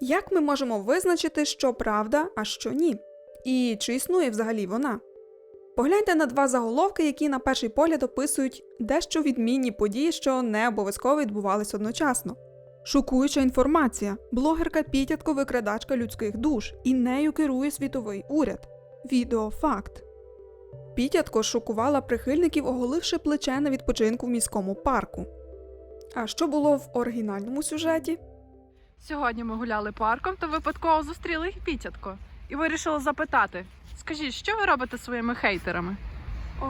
Як ми можемо визначити, що правда, а що ні? І чи існує взагалі вона? Погляньте на два заголовки, які на перший погляд описують дещо відмінні події, що не обов'язково відбувались одночасно. Шокуюча інформація. Блогерка підятко викрадачка людських душ, і нею керує світовий уряд. Відео факт. Підятко шокувала прихильників, оголивши плече на відпочинку в міському парку. А що було в оригінальному сюжеті? Сьогодні ми гуляли парком та випадково зустріли їх пітятко. І вирішили запитати: скажіть, що ви робите своїми хейтерами? А,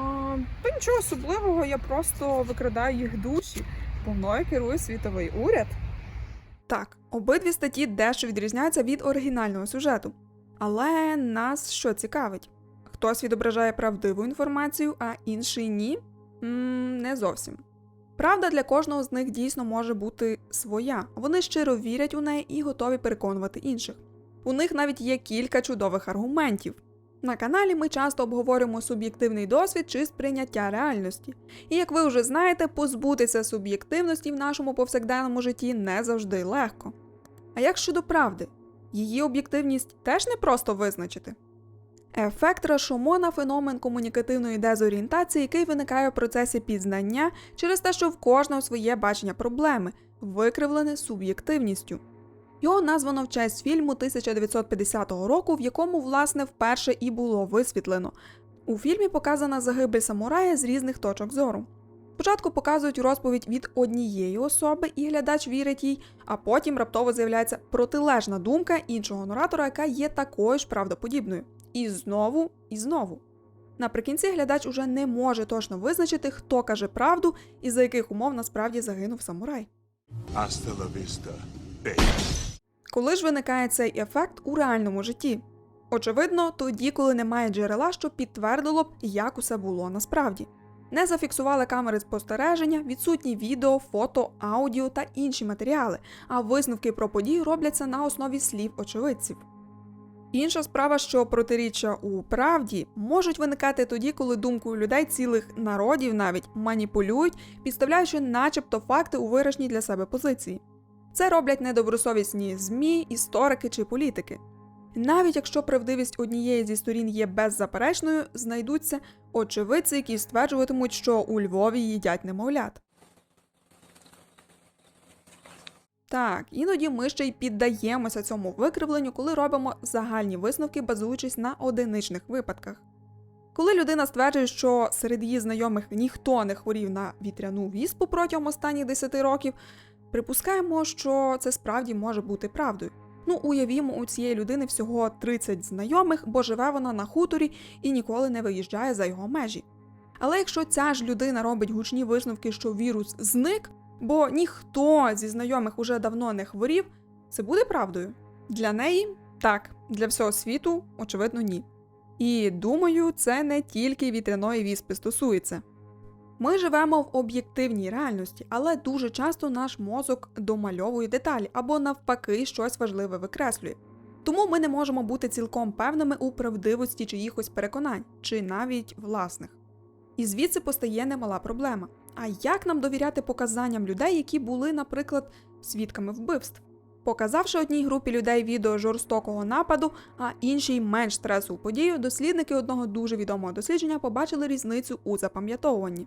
та нічого особливого, я просто викрадаю їх душі, бо мною керує світовий уряд. Так, обидві статті дещо відрізняються від оригінального сюжету. Але нас що цікавить? Хтось відображає правдиву інформацію, а інший ні? м не зовсім. Правда для кожного з них дійсно може бути своя. Вони щиро вірять у неї і готові переконувати інших. У них навіть є кілька чудових аргументів. На каналі ми часто обговорюємо суб'єктивний досвід чи сприйняття реальності. І як ви вже знаєте, позбутися суб'єктивності в нашому повсякденному житті не завжди легко. А як щодо правди? Її об'єктивність теж не просто визначити. Ефект Рашомона феномен комунікативної дезорієнтації, який виникає в процесі пізнання через те, що в кожного своє бачення проблеми, викривлене суб'єктивністю. Його названо в честь фільму 1950 року, в якому, власне, вперше і було висвітлено. У фільмі показана загибель самурая з різних точок зору. Спочатку показують розповідь від однієї особи, і глядач вірить їй, а потім раптово з'являється протилежна думка іншого наратора, яка є такою ж правдоподібною. І знову, і знову. Наприкінці глядач уже не може точно визначити, хто каже правду і за яких умов насправді загинув самурай. Vista. Коли ж виникає цей ефект у реальному житті? Очевидно, тоді, коли немає джерела, що підтвердило б, як усе було насправді. Не зафіксували камери спостереження, відсутні відео, фото, аудіо та інші матеріали, а висновки про події робляться на основі слів очевидців. Інша справа, що протиріччя у правді можуть виникати тоді, коли думкою людей цілих народів навіть маніпулюють, підставляючи начебто факти у виграшній для себе позиції. Це роблять недобросовісні ЗМІ, історики чи політики. Навіть якщо правдивість однієї зі сторін є беззаперечною, знайдуться очевидці, які стверджуватимуть, що у Львові їдять немовлят. Так, іноді ми ще й піддаємося цьому викривленню, коли робимо загальні висновки, базуючись на одиничних випадках. Коли людина стверджує, що серед її знайомих ніхто не хворів на вітряну віспу протягом останніх 10 років, припускаємо, що це справді може бути правдою. Ну, уявімо, у цієї людини всього 30 знайомих, бо живе вона на хуторі і ніколи не виїжджає за його межі. Але якщо ця ж людина робить гучні висновки, що вірус зник, бо ніхто зі знайомих уже давно не хворів, це буде правдою? Для неї так, для всього світу, очевидно, ні. І думаю, це не тільки вітряної віспи стосується. Ми живемо в об'єктивній реальності, але дуже часто наш мозок домальовує деталі або навпаки щось важливе викреслює. Тому ми не можемо бути цілком певними у правдивості чиїхось переконань, чи навіть власних. І звідси постає немала проблема. А як нам довіряти показанням людей, які були, наприклад, свідками вбивств? Показавши одній групі людей відео жорстокого нападу, а іншій менш стресову подію, дослідники одного дуже відомого дослідження побачили різницю у запам'ятовуванні.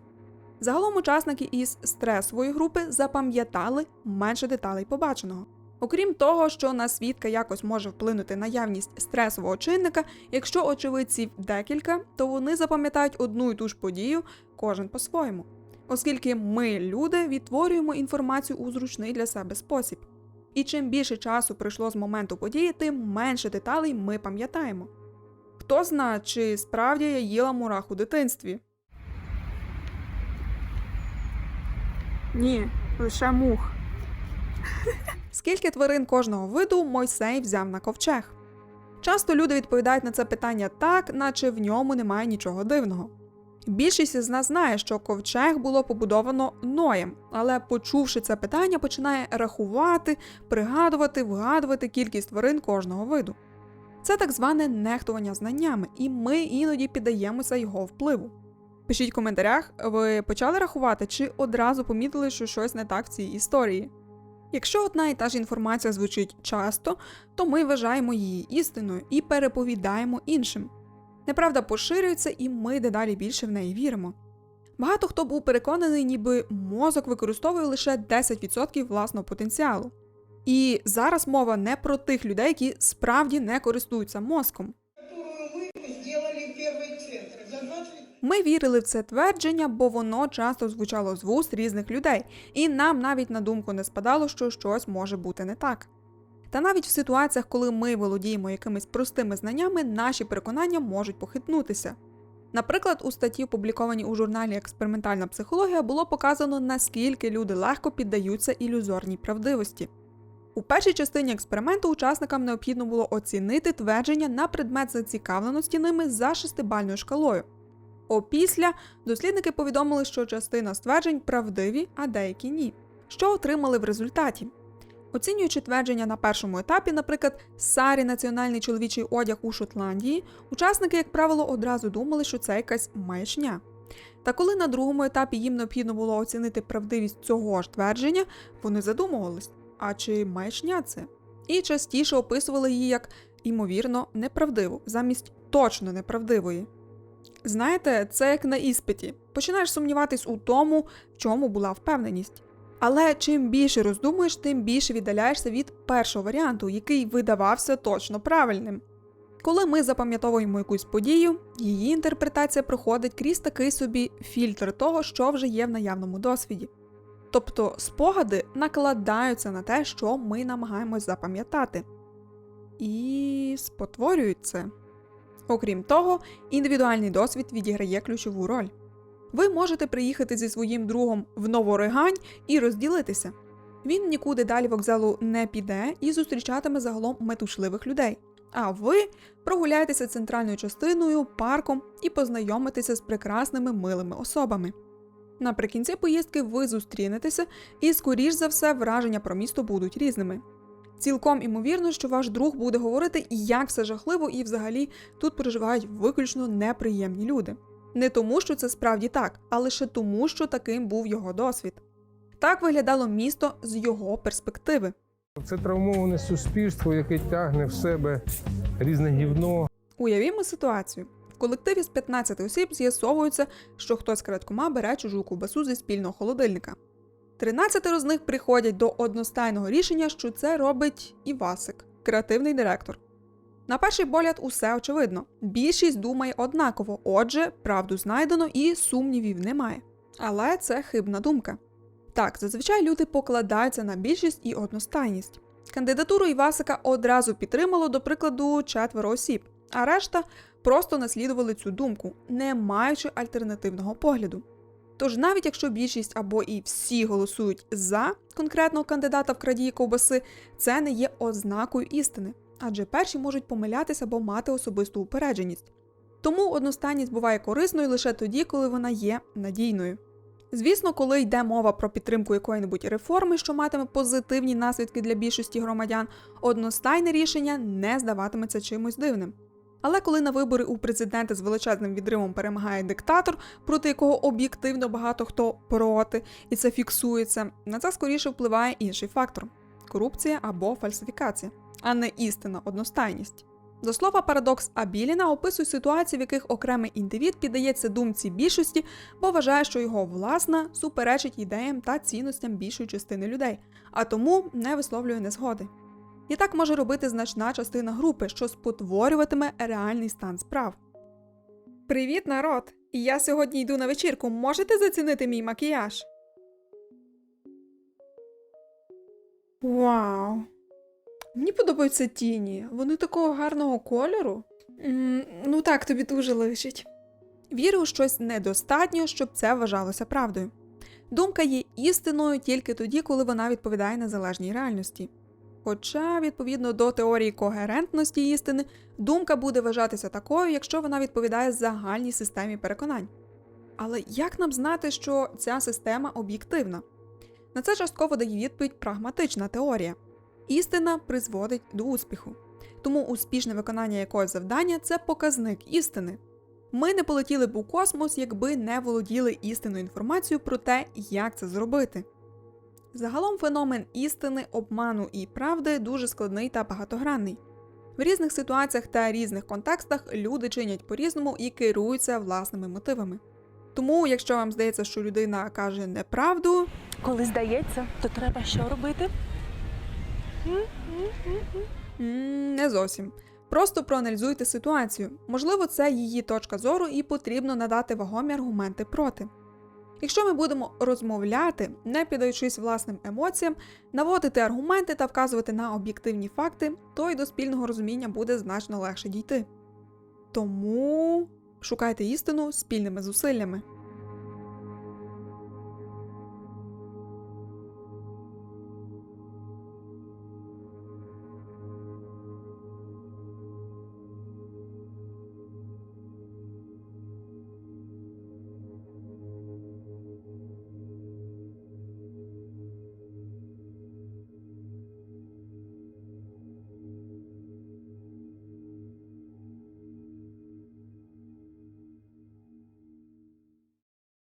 Загалом учасники із стресової групи запам'ятали менше деталей побаченого. Окрім того, що на свідка якось може вплинути наявність стресового чинника, якщо очевидців декілька, то вони запам'ятають одну і ту ж подію, кожен по-своєму, оскільки ми, люди, відтворюємо інформацію у зручний для себе спосіб. І чим більше часу пройшло з моменту події, тим менше деталей ми пам'ятаємо. Хто знає, чи справді я їла мурах у дитинстві? Ні, лише мух. Скільки тварин кожного виду Мойсей взяв на ковчег? Часто люди відповідають на це питання так, наче в ньому немає нічого дивного. Більшість із нас знає, що ковчег було побудовано Ноєм, але почувши це питання, починає рахувати, пригадувати, вгадувати кількість тварин кожного виду. Це так зване нехтування знаннями, і ми іноді піддаємося його впливу. Пишіть в коментарях, ви почали рахувати чи одразу помітили, що щось не так в цій історії. Якщо одна і та ж інформація звучить часто, то ми вважаємо її істиною і переповідаємо іншим. Неправда поширюється, і ми дедалі більше в неї віримо. Багато хто був переконаний, ніби мозок використовує лише 10% власного потенціалу. І зараз мова не про тих людей, які справді не користуються мозком. которую мы сделали первый центр. За 20 Ми вірили в це твердження, бо воно часто звучало з вуст різних людей, і нам навіть на думку не спадало, що щось може бути не так. Та навіть в ситуаціях, коли ми володіємо якимись простими знаннями, наші переконання можуть похитнутися. Наприклад, у статті, опублікованій у журналі Експериментальна психологія, було показано, наскільки люди легко піддаються ілюзорній правдивості. У першій частині експерименту учасникам необхідно було оцінити твердження на предмет зацікавленості ними за шестибальною шкалою. Опісля дослідники повідомили, що частина стверджень правдиві, а деякі ні. Що отримали в результаті? Оцінюючи твердження на першому етапі, наприклад, Сарі національний чоловічий одяг у Шотландії, учасники, як правило, одразу думали, що це якась маячня. Та коли на другому етапі їм необхідно було оцінити правдивість цього ж твердження, вони задумувались, а чи маячня це? І частіше описували її як імовірно неправдиву, замість точно неправдивої. Знаєте, це як на іспиті. Починаєш сумніватись у тому, в чому була впевненість. Але чим більше роздумуєш, тим більше віддаляєшся від першого варіанту, який видавався точно правильним. Коли ми запам'ятовуємо якусь подію, її інтерпретація проходить крізь такий собі фільтр того, що вже є в наявному досвіді. Тобто спогади накладаються на те, що ми намагаємось запам'ятати, і спотворюють це. Окрім того, індивідуальний досвід відіграє ключову роль. Ви можете приїхати зі своїм другом в Новоригань і розділитися. Він нікуди далі вокзалу не піде і зустрічатиме загалом метушливих людей. А ви прогуляєтеся центральною частиною, парком і познайомитеся з прекрасними милими особами. Наприкінці поїздки ви зустрінетеся, і, скоріш за все, враження про місто будуть різними. Цілком імовірно, що ваш друг буде говорити, як все жахливо, і взагалі тут проживають виключно неприємні люди. Не тому, що це справді так, а лише тому, що таким був його досвід. Так виглядало місто з його перспективи. Це травмоване суспільство, яке тягне в себе різне гівно, Уявімо ситуацію. В колективі з 15 осіб з'ясовується, що хтось крадькома бере чужу ковбасу зі спільного холодильника. 13 з них приходять до одностайного рішення, що це робить Івасик, креативний директор. На перший погляд усе очевидно. Більшість думає однаково, отже, правду знайдено і сумнівів немає. Але це хибна думка. Так, зазвичай люди покладаються на більшість і одностайність. Кандидатуру Івасика одразу підтримало, до прикладу, четверо осіб, а решта просто наслідували цю думку, не маючи альтернативного погляду. Тож, навіть якщо більшість або і всі голосують за конкретного кандидата в крадії ковбаси, це не є ознакою істини, адже перші можуть помилятися або мати особисту упередженість. Тому одностайність буває корисною лише тоді, коли вона є надійною. Звісно, коли йде мова про підтримку якої-небудь реформи, що матиме позитивні наслідки для більшості громадян, одностайне рішення не здаватиметься чимось дивним. Але коли на вибори у президенти з величезним відривом перемагає диктатор, проти якого об'єктивно багато хто проти, і це фіксується, на це скоріше впливає інший фактор корупція або фальсифікація, а не істинна одностайність. До слова, парадокс Абіліна описує ситуації, в яких окремий індивід піддається думці більшості, бо вважає, що його власна суперечить ідеям та цінностям більшої частини людей, а тому не висловлює незгоди. І так може робити значна частина групи, що спотворюватиме реальний стан справ. Привіт, народ! Я сьогодні йду на вечірку. Можете зацінити мій макіяж? Вау! Мені подобаються тіні. Вони такого гарного кольору. м ну так, тобі дуже личить. Вірю у щось недостатньо, щоб це вважалося правдою. Думка є істиною тільки тоді, коли вона відповідає незалежній реальності. Хоча, відповідно до теорії когерентності істини, думка буде вважатися такою, якщо вона відповідає загальній системі переконань. Але як нам знати, що ця система об'єктивна? На це частково дає відповідь прагматична теорія. Істина призводить до успіху. Тому успішне виконання якогось завдання це показник істини. Ми не полетіли б у космос, якби не володіли істинною інформацією про те, як це зробити. Загалом феномен істини, обману і правди дуже складний та багатогранний. В різних ситуаціях та різних контекстах люди чинять по-різному і керуються власними мотивами. Тому, якщо вам здається, що людина каже неправду, Коли здається, то треба що робити? Не зовсім. Просто проаналізуйте ситуацію. Можливо, це її точка зору і потрібно надати вагомі аргументи проти. Якщо ми будемо розмовляти, не піддаючись власним емоціям, наводити аргументи та вказувати на об'єктивні факти, то й до спільного розуміння буде значно легше дійти. Тому шукайте істину спільними зусиллями.